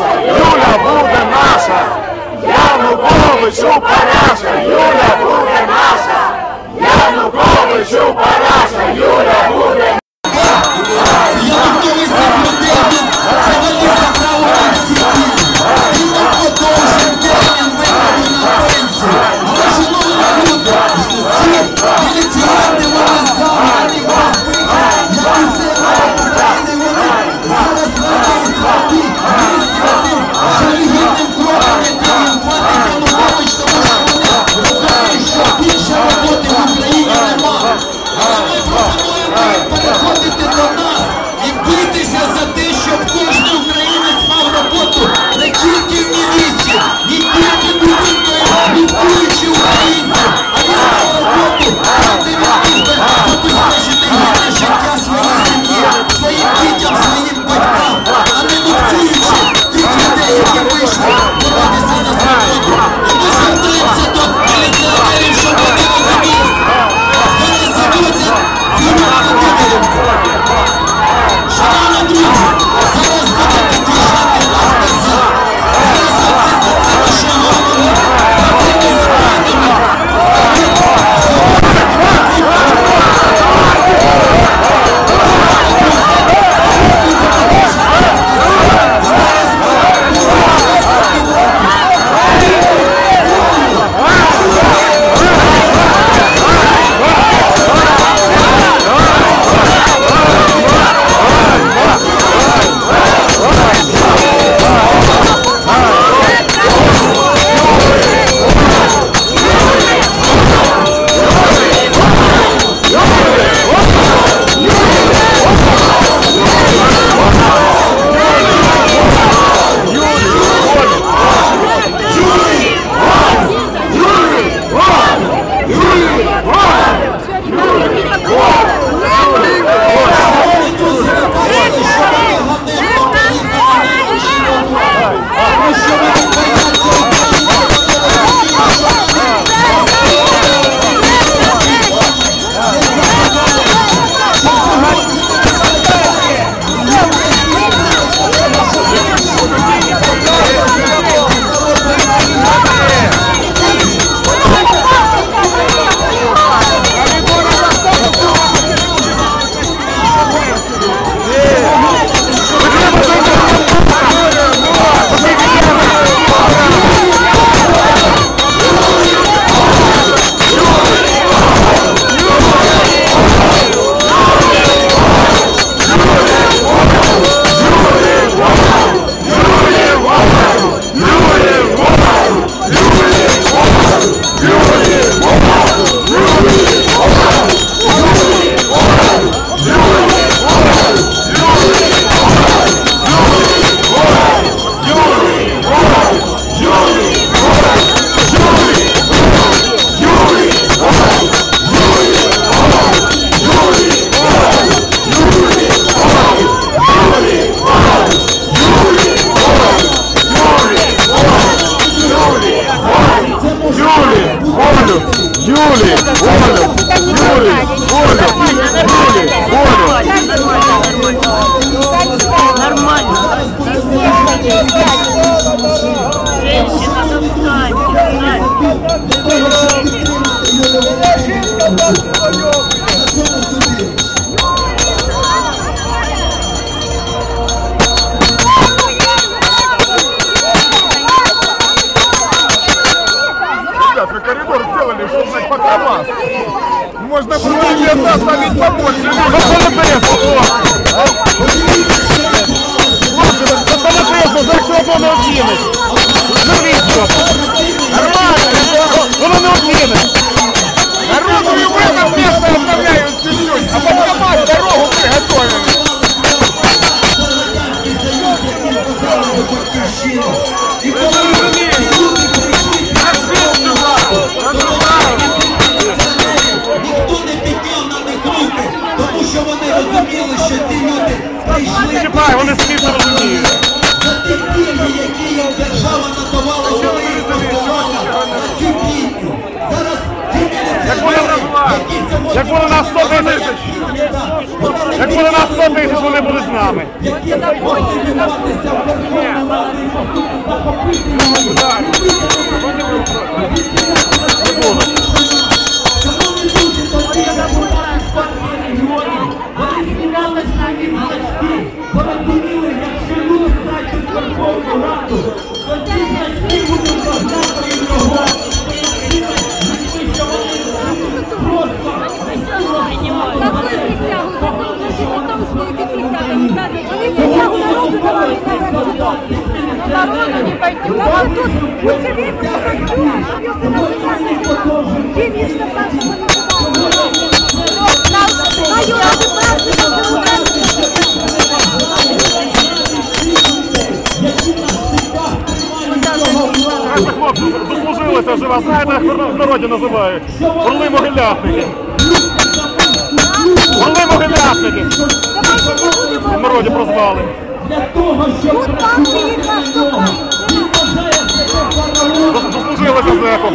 наша, Юля буде наша, Януковичу параша, Юля буде наша, Януковичу параша, Юля буде Я чтобы знать пока вас. Можно было место оставить побольше. Какое кресло? Какое кресло? За що воно кинуть? Навіщо? Нормально, воно не откинуть. Народу и в этом место оставляют чуть-чуть, а потом мать дорогу приготовили. І коли люди прийшли, ніхто розуміли, що ці люди прийшли. Чіпай, вони самі це розуміють. За ті пільги, які їм держава надавала постанова на цю пільгу. Зараз ці мільйони, які сьогодні... Як було нас 100 тисяч, як було нас 100 тисяч, вони були з нами. Які законні мінуватися в Верховній Раді за попитні Шановні люди, Верховну Раду, до цих батьків будуть познати його. Що вони просто Народу не пойду. А вот тут учили пойду, Денежно, Саша, мы называем. Мою надо Дослужилися вже вас, знаєте, як в народі називають. Орли могилятники. Орли могилятники. В народі прозвали. Дослужилися зеку.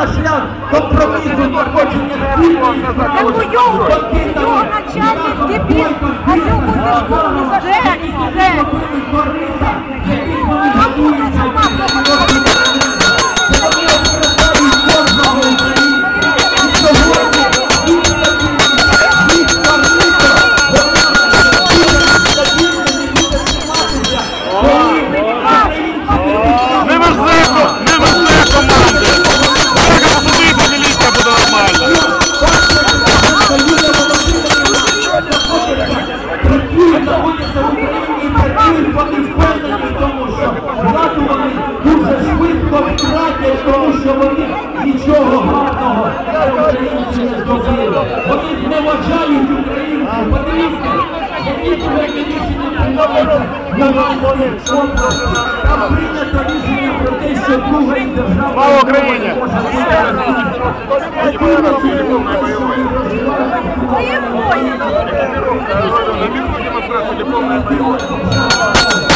на шлях компромісу знаходження спільної справи. Його начальник дебіл, а його буде в голову зажерять. Який вони готуються поважають українців. Подивіться, які сьогодні рішення приймаються на військовий конкурс. Там прийнято рішення про те, що друга і держава Слава Україні! Ми ходимо, на мірку демонстрацію дипломної бойової.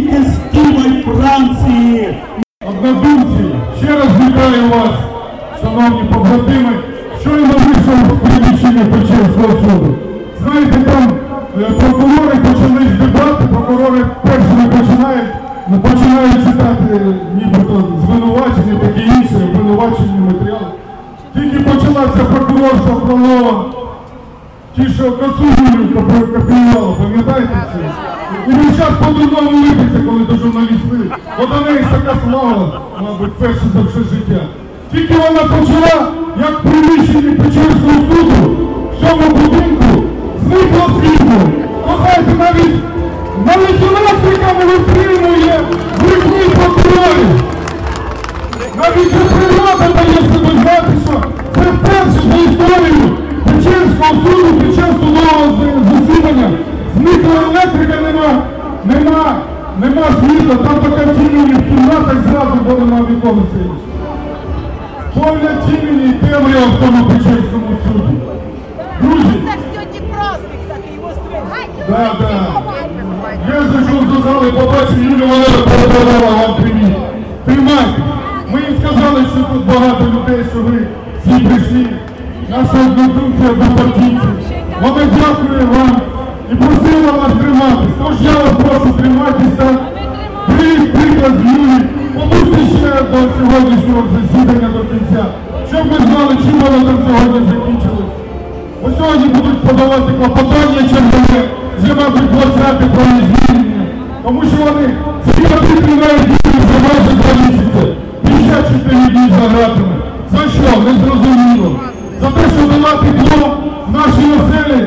І тільки з Києва Франції От у неї така слава, мабуть, перше за все життя. Тільки вона почала, як в приміщенні Печерського суду, в цьому будинку, зникло світло. То знаєте, навіть, навіть електрика не витримує брехні прокурорів. Навіть ця природа дає себе знати, що це вперше за історію Печерського суду під час судового засідання зникла електрика, нема, нема, нема світла, там така тінені в кімнатах зразу, бо нема вікон це інше. Повна тінені і темрява в тому Печерському суді. Друзі, Це сьогодні праздник такий, вострий. Да, да. Я зайшов до зали, побачив Юлію Валерію передавала вам привіт. Тримайте. Ми їм сказали, що тут багато людей, що ви всі прийшли. Наша однодумця однопартійці. Вона дякує вам і просила вас триматись. Тож я вас прошу триматись так. Беріть приклад з. Побудьте ще до сьогоднішнього засідання до кінця. Щоб ви знали, чим воно там сьогодні закінчилось. Бо сьогодні будуть подавати клопотання чергове, вже мабуть 20 про звільнення. Тому що вони ці дітей вже майже два місяці. 54 дні за гратами. За що? Не зрозуміло. За те, що дала тепло в нашій оселі,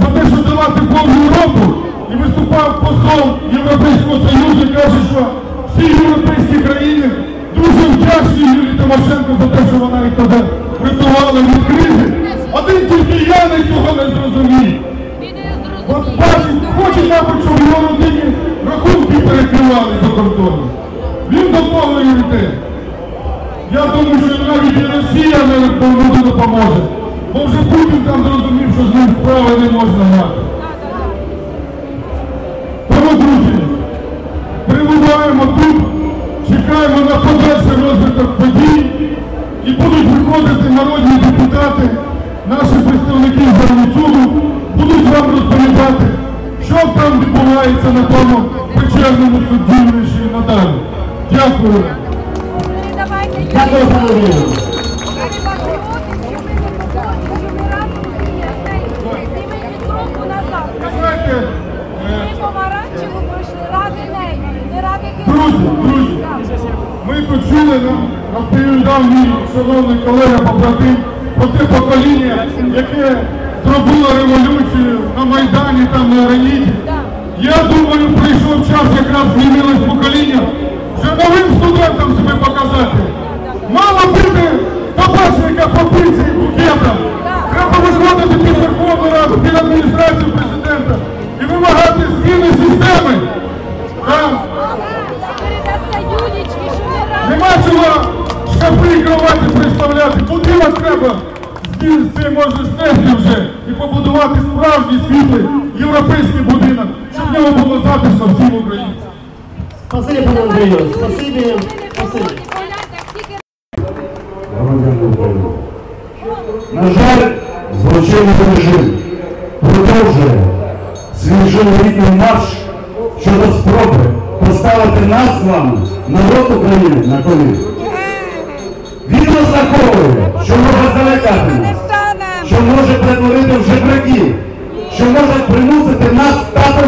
за те, що дала тепло в Європу, і виступав посол Європейського Союзу і каже, що всі європейські країни дуже вдячні Юлії Тимошенко за те, що вона їх тоді врятувала від кризи. Один тільки я не цього не зрозумів. От бачить, хоче, мабуть, щоб його родині рахунки перекривали за кордоном. Він до того і йде. Я думаю, що навіть і Росія не допоможе. Бо вже Путін там зрозумів, що з ним справи не можна мати. Тому, друзі, перебуваємо тут, чекаємо на подальший розвиток подій і будуть виходити народні депутати, наші представники з суду, будуть вам розповідати, що там відбувається на тому печерному суддівнищі і надалі. Дякую. Дякую, помаранчеву пройшли ради неї, не ради Друзі, друзі, ми почули, нам розповідав мій шановний колега побратим про те покоління, яке зробило революцію на Майдані, там на Раніті. Я думаю, прийшов час, якраз змінилось покоління, вже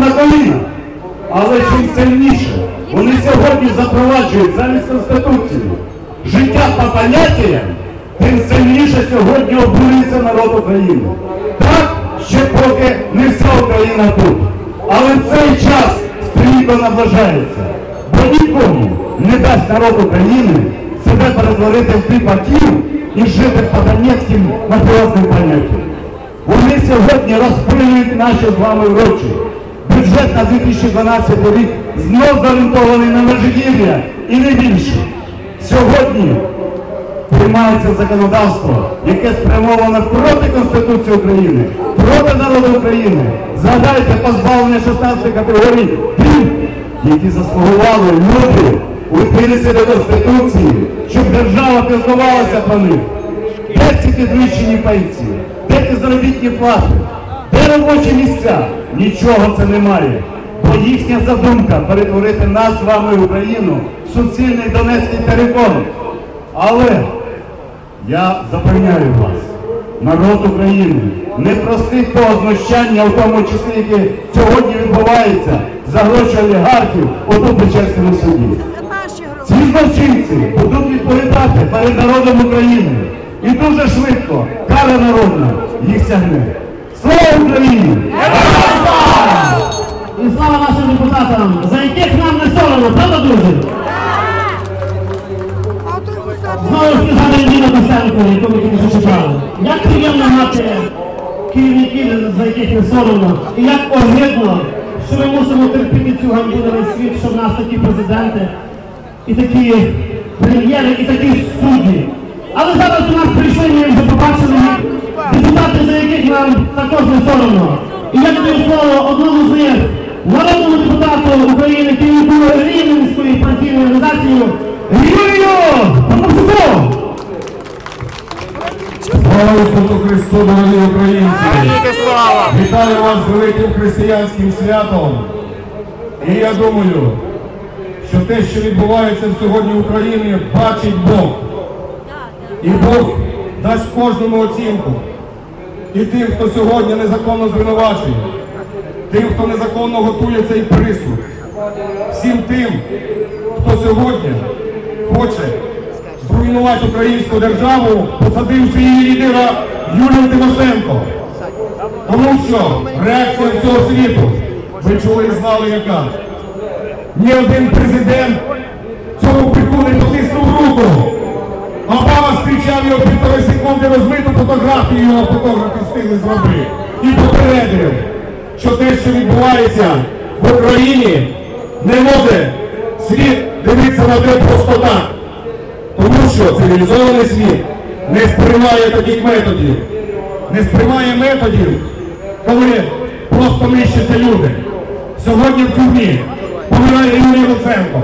на коліна. Але чим сильніше вони сьогодні запроваджують замість Конституції життя по поняттям, тим сильніше сьогодні обурюється народ України. Так, ще поки не вся Україна тут. Але в цей час стрімко наближається. Бо нікому не дасть народ України себе перетворити в кріпаків і жити по донецьким мафіозним поняттям. Вони сьогодні розпилюють наші з вами гроші. Бюджет на 2012 рік знов зорієнтований на Межигір'я і не більше. Сьогодні приймається законодавство, яке спрямоване проти Конституції України, проти народу України. Згадайте позбавлення 16 категорій тим, які заслугували люди у відповідності до Конституції, щоб держава пізнавалася про них. Де ці підвищені пенсії? Де ті заробітні плати? Де робочі місця? Нічого це немає. Бо їхня задумка перетворити нас з вами Україну в суцільний Донецький територій. Але я запевняю вас, народ України не простить того знущання, в тому числі, яке сьогодні відбувається за гроші олігархів у Печерському суді. Ці злочинці будуть відповідати перед народом України. І дуже швидко кара народна їх сягне. Слава Україні! І слава нашим депутатам, за яких нам не соромно, правда, друзі? Знову ж згадую Ніну Косенко, яку ми тільки що. Як приємно мати керівників, за яких не соромно, і як огидно, що ми мусимо терпіти цю ганьбу світ, що в нас такі президенти, і такі прем'єри, і такі судді. Але зараз у нас прийшли, ми вже побачили за яких нам також не соромно. І я даю слово одному з них, народному депутату України, керівнику Рівненської партійної організації, Юрію Поморцю! Слава Ісусу Христу, дорогі українці! Вітаю вас з великим християнським святом. І я думаю, що те, що відбувається сьогодні в Україні, бачить Бог. І Бог дасть кожному оцінку. І тим, хто сьогодні незаконно звинувачує, тим, хто незаконно готує цей присуд, всім тим, хто сьогодні хоче зруйнувати українську державу, посадивши її лідера Юлію Тимошенко. Тому що реакція всього світу, ви чули і знали яка. Ні один президент цьому пику не потиснув руку. Зустрічав його півтори секунди розмиту фотографію його фотографи встигли зробити. І попередив, що те, що відбувається в Україні, не може світ дивитися на те просто так. Тому що цивілізований світ не сприймає таких методів. Не сприймає методів, коли просто нищаться люди. Сьогодні в тюрмі помирає Юрій Луценко.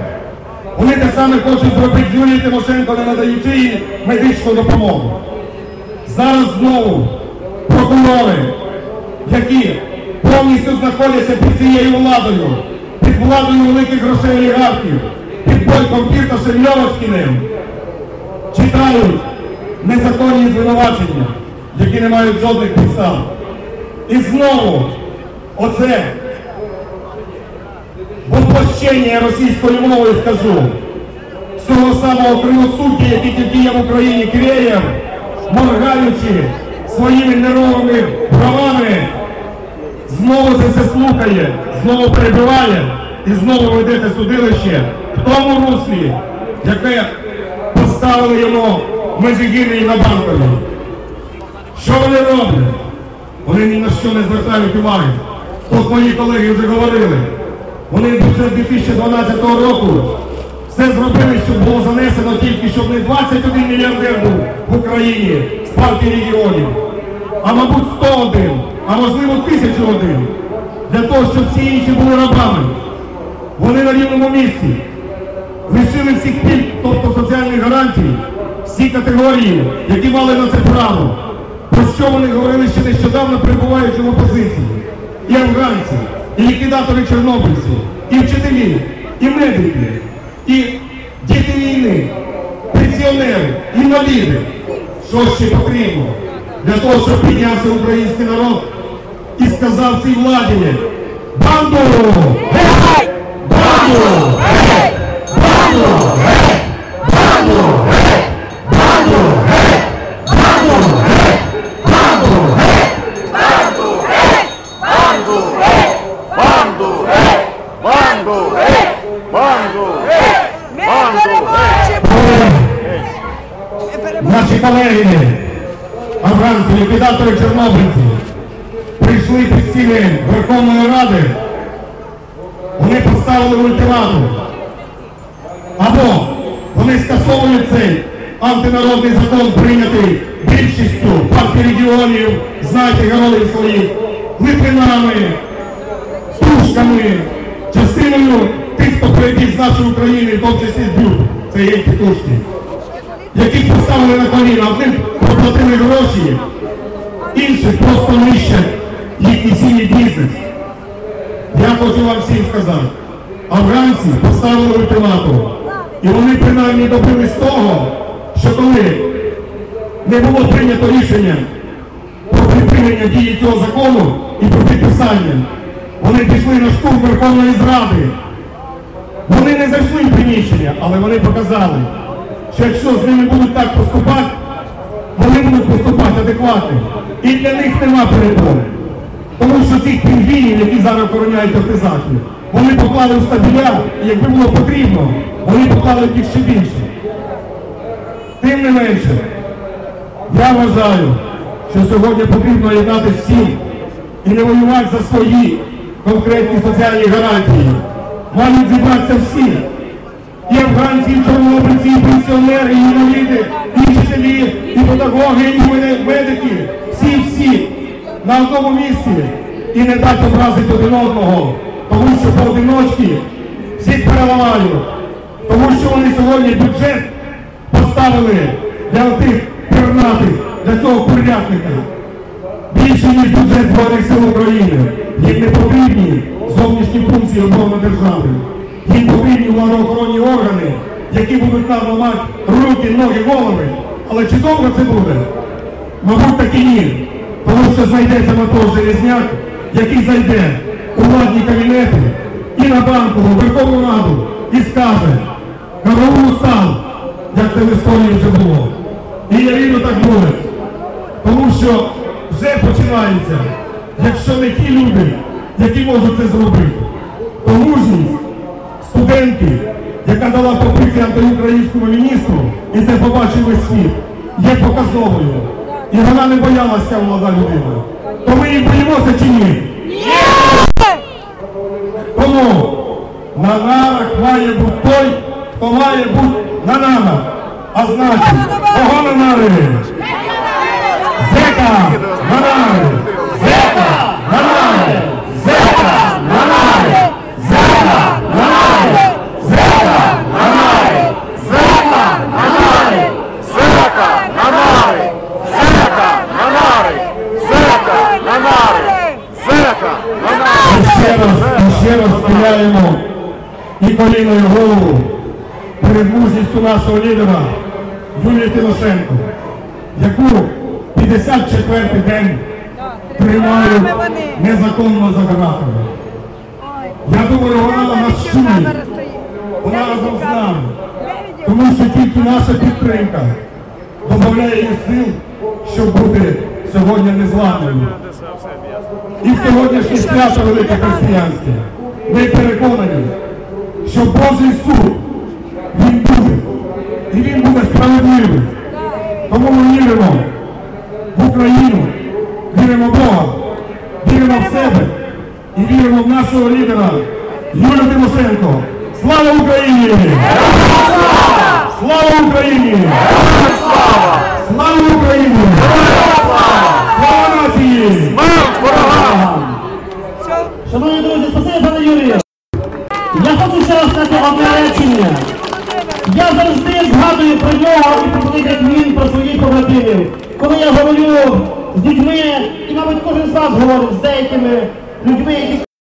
Вони те саме хочуть зробити Юлії Тимошенко, не надаючи їй медичну допомогу. Зараз знову прокурори, які повністю знаходяться під цією владою, під владою великих грошей олігархів, під бойком Фірташем Льовочкіним, читають незаконні звинувачення, які не мають жодних підстав. І знову оце воплощення російською мовою скажу, з цього самого кривосуддя, який діє в Україні Киреєв, моргаючи своїми нервовими правами, знову це все слухає, знову перебиває і знову ведете судилище в тому руслі, яке поставили йому в Межигір'ї на банкові. Що вони роблять? Вони ні на що не звертають уваги. Тут мої колеги вже говорили. Вони бюджет 2012 року все зробили, щоб було занесено тільки, щоб не 21 мільярдер був в Україні з партії регіонів, а мабуть 101, а можливо 1001. Для того, щоб всі інші були рабами. Вони на рівному місці лишили всіх пільг, тобто соціальних гарантій, всі категорії, які мали на це право. Про що вони говорили ще нещодавно, перебуваючи в опозиції. І афганці, і ліквідатори чорнобильці, і вчителі, і медики, і діти війни, пенсіонери, інваліди. Що ще потрібно для того, щоб піднявся український народ і сказав цій владі банду! Банду! Ліквідатори чорнобильці, прийшли під стіни Верховної Ради. Вони поставили ультиматум. Або вони скасовують цей антинародний закон, прийнятий більшістю партії регіонів, знаєте, героїв своїх, Литвинами, Тушками, частиною тих, хто прийде з нашої України, в тому числі з Бюр, це є тітушки, яких поставили на коліна, одним проплатили гроші, інших просто нищать їхній сім'ї бізнес. Я хочу вам всім сказати, афганці поставили ультиматум. І вони принаймні добились того, що коли не було прийнято рішення про припинення дії цього закону і про підписання, вони пішли на штурм Верховної Зради. Вони не зайшли в приміщення, але вони показали, що якщо з ними будуть так поступати, вони будуть поступати адекватно. І для них нема перебору. Тому що цих пінгвінів, які зараз охороняють партизанів, вони поклали в стабіля, і якби було потрібно, вони поклали їх ще більше. Тим не менше, я вважаю, що сьогодні потрібно єднати всім і не воювати за свої конкретні соціальні гарантії. Мають зібратися всі. І афганці, і чорнобильці, і пенсіонери, і інваліди, вчителі, і педагоги, і медики. Всі-всі на одному місці. І не дати образити один одного. Тому що поодиночки всіх переламають. Тому що вони сьогодні бюджет поставили для тих пернатих, для цього курятника. Більше, ніж бюджет Збройних сил України. Їм не потрібні зовнішні функції оборони держави. Їм потрібні владоохоронні органи, які будуть нам ламати руки, ноги, голови. Але чи довго це буде? Мабуть, так і ні. Тому що знайдеться Матос Железняк, який зайде у владні кабінети і на банку, Верховну Раду і скаже, караул став, як це в історії вже було. І я вірю, так буде. Тому що вже починається, якщо не ті люди, які можуть це зробити, то мужність студентки, яка дала пропозицію антиукраїнському міністру, і це побачив весь світ, є показовою. І вона не боялася молода людина. То ми її боїмося чи ні? Тому на нарах має бути той, хто має бути на нарах. А значить, кого на нари? Зека на нари! Схиляємо і коліною голову перед мужністю нашого лідера Юлії Тимошенко, яку 54-й день тримають незаконно за ґратами. Я думаю, вона нас чує, вона разом з нами, тому що тільки наша підтримка додає їй сил, щоб бути сьогодні незламною. І сьогоднішнє свято велике християнське. Ми переконані, що Божий суд, він буде. І він буде справедливий. Тому ми віримо в Україну, віримо в Бога, віримо в себе і віримо в нашого лідера Юлію Тимошенко. Слава Україні! Слава Україні! Слава Україні! Слава нації! Шановні друзі. Я хочу ще раз сказати одне. Я завжди згадую про нього і про своїх як він, про своїх побратимів. Коли я говорю з людьми, і, мабуть, кожен з вас говорить з деякими людьми, які